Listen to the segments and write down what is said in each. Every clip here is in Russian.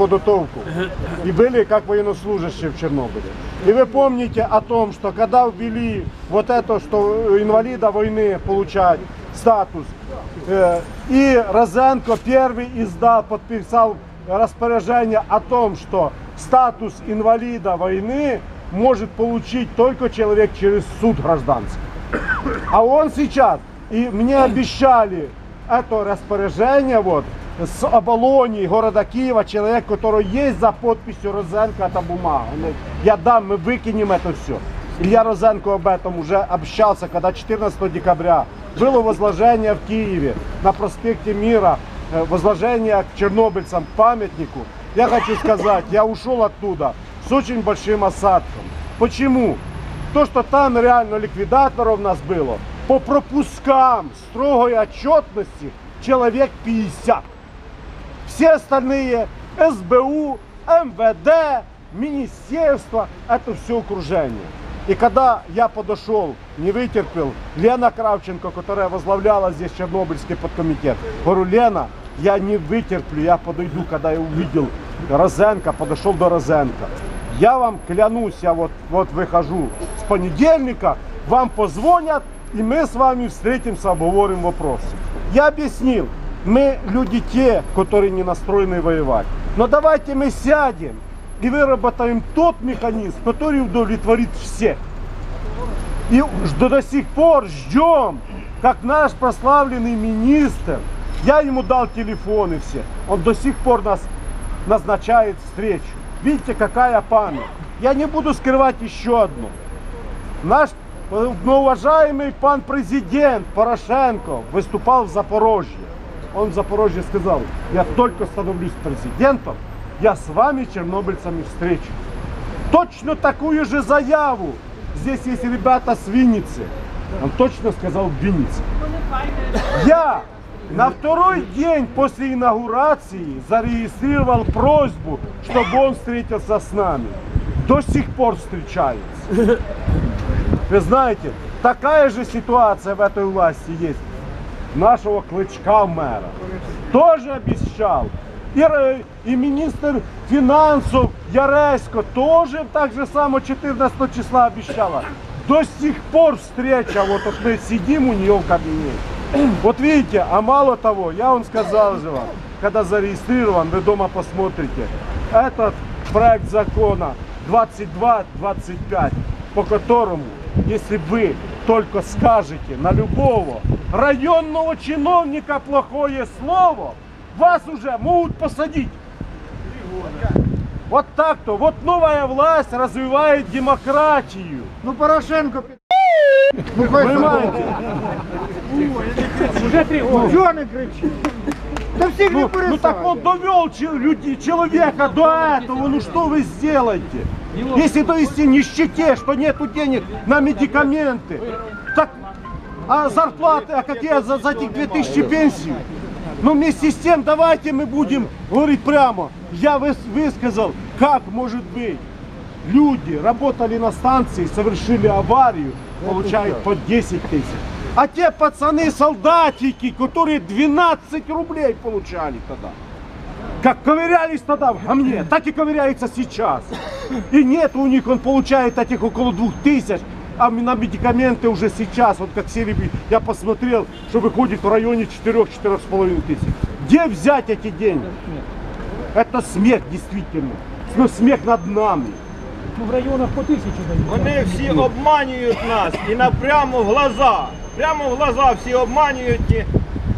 подготовку и были как военнослужащие в Чернобыле. И вы помните о том, что когда ввели вот это, что инвалида войны получать статус, э, и Розенко первый издал, подписал распоряжение о том, что статус инвалида войны может получить только человек через суд гражданский. А он сейчас, и мне обещали это распоряжение вот с Оболони, города Киева, человек, который есть за подписью Розенко, это бумага. Он говорит, Я дам, мы выкинем это все. Илья Розенко об этом уже общался, когда 14 декабря было возложение в Киеве на проспекте Мира, э, возложение к чернобыльцам, к памятнику. Я хочу сказать, я ушел оттуда с очень большим осадком. Почему? То, что там реально ликвидаторов у нас было, по пропускам строгой отчетности человек 50. Все остальные СБУ, МВД, министерство, это все окружение. И когда я подошел, не вытерпел, Лена Кравченко, которая возглавляла здесь Чернобыльский подкомитет, говорю, Лена, я не вытерплю, я подойду, когда я увидел Розенко, подошел до Розенко. Я вам клянусь, я вот, вот выхожу с понедельника, вам позвонят, и мы с вами встретимся, обговорим вопросы. Я объяснил, мы люди те, которые не настроены воевать. Но давайте мы сядем и выработаем тот механизм, который удовлетворит всех. И до, сих пор ждем, как наш прославленный министр, я ему дал телефоны все, он до сих пор нас назначает встречу. Видите, какая память. Я не буду скрывать еще одну. Наш э, многоуважаемый пан президент Порошенко выступал в Запорожье. Он в Запорожье сказал, я только становлюсь президентом, я с вами, чернобыльцами, встречу. Точно такую же заяву. Здесь есть ребята с Винницы. Он точно сказал в. Я на второй день после инаугурации зарегистрировал просьбу, чтобы он встретился с нами. До сих пор встречается. Вы знаете, такая же ситуация в этой власти есть. Нашего клычка мэра. Тоже обещал. И, и министр финансов Яресько тоже так же само 14 числа обещала. До сих пор встреча, вот, вот мы сидим у нее в кабинете. Вот видите, а мало того, я вам сказал же вам, когда зарегистрирован, вы дома посмотрите, этот проект закона 22-25, по которому, если вы только скажете на любого районного чиновника плохое слово, вас уже могут посадить. Вот так-то. Вот новая власть развивает демократию. Ну Порошенко. Ну Понимаете? Чого не кричить? Та всіх не Ну, ну так он довел люди, человека до этого, ну что вы сделаете? Если то есть нищете, что нету денег на медикаменты, так, а зарплаты, а какие за, за этих 2000 пенсию? Ну вместе с тем давайте мы будем говорить прямо. Я выс- высказал, как может быть. Люди работали на станции, совершили аварию, получают по 10 тысяч. А те пацаны, солдатики, которые 12 рублей получали тогда. Как ковырялись тогда в гамне, так и ковыряются сейчас. И нет у них, он получает этих около двух тысяч, а на медикаменты уже сейчас, вот как Сереби, я посмотрел, что выходит в районе 4-4,5 тысяч. Где взять эти деньги? Это смех действительно. Ну, смех над нами. Ну, в районах по тисячі дають. Вони всі обманюють нас і напрямо в глаза. Прямо в глаза всі обманюють. і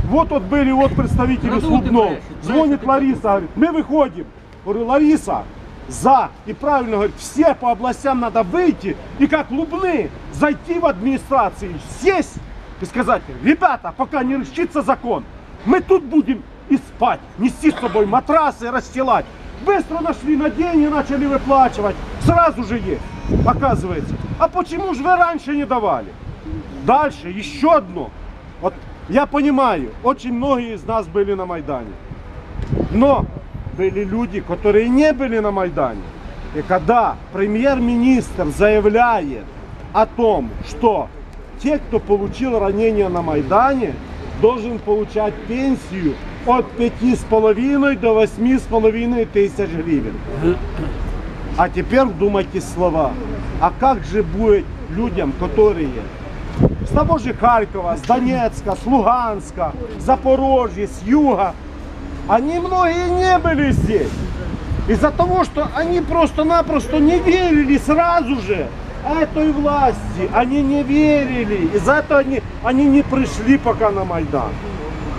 Вот вот были вот представители Слубнов. Звонит Лариса, говорит, мы выходим. Говорю, Лариса, за. И правильно говорит, все по областям надо выйти и как Лубны зайти в администрацию, сесть и сказать, ребята, пока не решится закон, мы тут будем и спать, нести с собой матрасы, расстилать. Быстро нашли на деньги, начали выплачивать. Сразу же есть, оказывается. А почему же вы раньше не давали? Дальше еще одно. Вот я понимаю, очень многие из нас были на Майдане. Но были люди, которые не были на Майдане. И когда премьер-министр заявляет о том, что те, кто получил ранение на Майдане, должен получать пенсию от 5,5 до 8,5 тысяч гривен. А теперь вдумайтесь слова. А как же будет людям, которые с того же Харькова, с Донецка, с Луганска, Запорожья, с юга, они многие не были здесь. Из-за того, что они просто-напросто не верили сразу же этой власти. Они не верили. Из-за этого они, они не пришли пока на Майдан.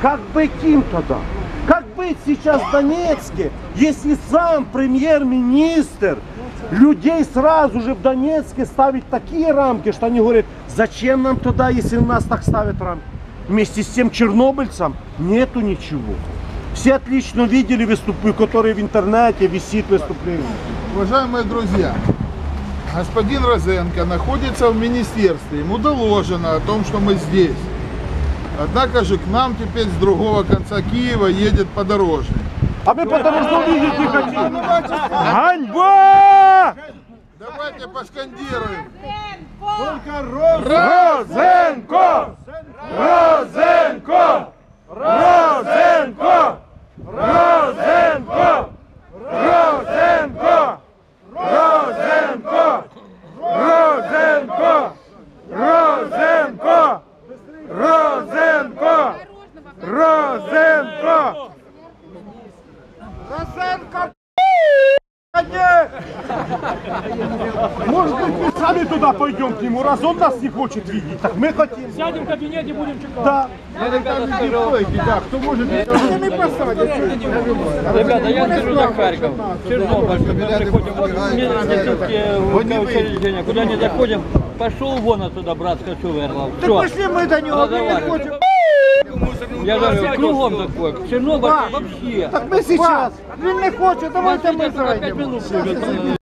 Как быть им тогда? Как быть сейчас в Донецке, если сам премьер-министр людей сразу же в Донецке ставит такие рамки, что они говорят, зачем нам туда, если нас так ставят рамки? Вместе с тем чернобыльцам нету ничего. Все отлично видели выступления, которые в интернете висит выступление. Уважаемые друзья, господин Розенко находится в министерстве. Ему доложено о том, что мы здесь. Однако же к нам теперь с другого конца Киева едет подорожник. А мы потому что увидеть не хотим. Ганьба! Давайте поскандируем. Розенко! Розенко! пойдем к нему, раз он нас не хочет видеть, так мы хотим. Сядем в кабинете, будем чекать. Да. Кто может, э, не посадят. Ребята, я сижу за Харьков. Чернобыль, мы приходим. Вот мне на учреждение, куда не заходим. Пошел вон отсюда, брат, хочу верлов. Так пошли мы до него, мы не хотим. Я говорю, кругом такое. Чернобыль вообще. Так мы сейчас. Он не хочет, давайте мы зайдем.